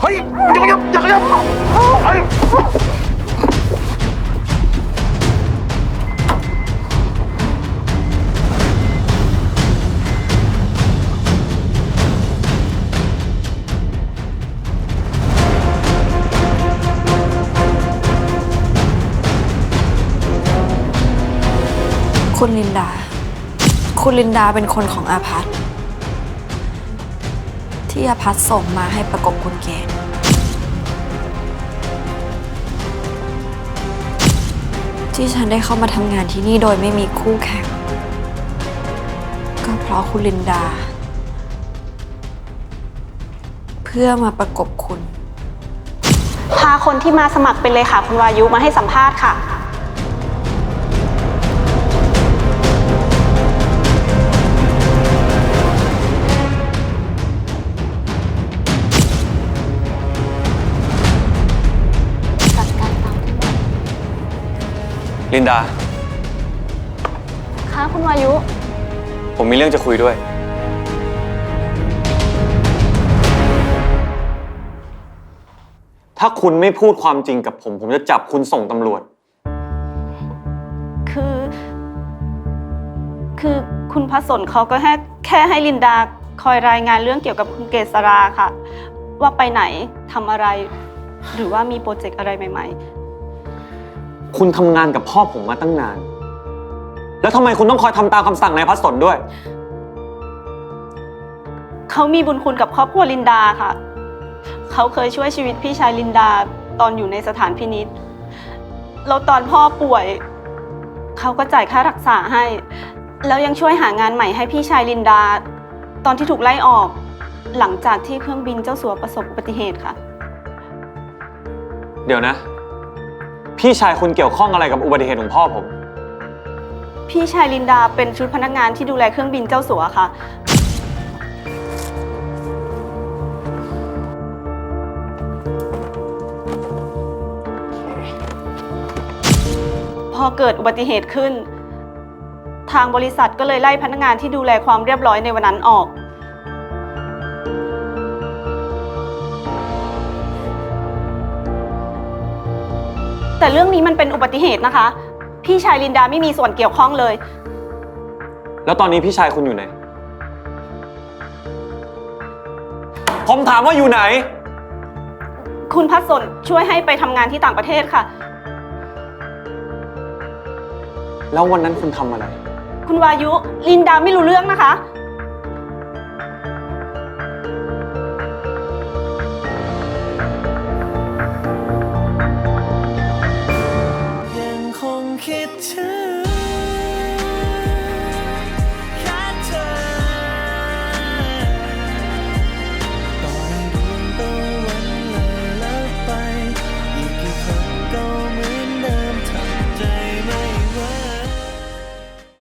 เฮ้ยอย่าขยับอย่าขยับเฮ้ยคุณลินดา คุณลินดาเป็นคนของอาพัท ที่อาพัทส่งมาให้ประกบคุณเกณฑ์ที่ฉันได้เข้ามาทำงานที่นี่โดยไม่มีคู่แข่ง ก็เพราะคุณลินดา เพื่อมาประกบคุณ พาคนที่มาสมัครเป็นเลขาคุณวายุมาให้สัมภาษณ์ค่ะ ลินดาค่ะคุณวายุ ผมมีเรื่องจะคุยด้วย ถ้าคุณไม่พูดความจริงกับผม ผมจะจับคุณส่งตำรวจ คือ คือคุณพัสนเขาก็แค่แค่ให้ลินดาคอยรายงานเรื่องเกี่ยวกับคุณเกษราค่ะ ว่าไปไหนทำอะไร หรือว่ามีโปรเจกต์อะไรใหม่ คุณทำงานกับพ่อผมมาตั้งนาน แล้วทำไมคุณต้องคอยทำตามคำสั่งนายพัสสนด้วยๆเขามีบุญคุณกับครอบครัวลินดาค่ะ เขาเคยช่วยชีวิตพี่ชายลินดาตอนอยู่ในสถานพินิษแล้วตอนพ่อป่วย เขาก็จ่ายค่ารักษาให้ แล้วยังช่วยหางานใหม่ให้พี่ชายลินดา ตอนที่ถูกไล่ออก หลังจากที่เครื่องบินเจ้าสัวประสบอุบัติเหตุค่ะ เดี๋ยวนะ พี่ชายคุณเกี่ยวข้องอะไรกับอุบัติเหตุของพ่อผม พี่ชายลินดาเป็นชุดพนักงานที่ดูแลเครื่องบินเจ้าสัวค่ะ พอเกิดอุบัติเหตุขึ้น ทางบริษัทก็เลยไล่พนักงานที่ดูแลความเรียบร้อยในวันนั้นออก แต่เรื่องนี้มันเป็นอุบัติเหตุนะคะ พี่ชายลินดาไม่มีส่วนเกี่ยวข้องเลย แล้วตอนนี้พี่ชายคุณอยู่ไหน ผมถามว่าอยู่ไหน คุณพัฒสนช่วยให้ไปทำงานที่ต่างประเทศค่ะ แล้ววันนั้นคุณทำอะไร คุณวายุลินดาไม่รู้เรื่องนะคะ คงคิดถึ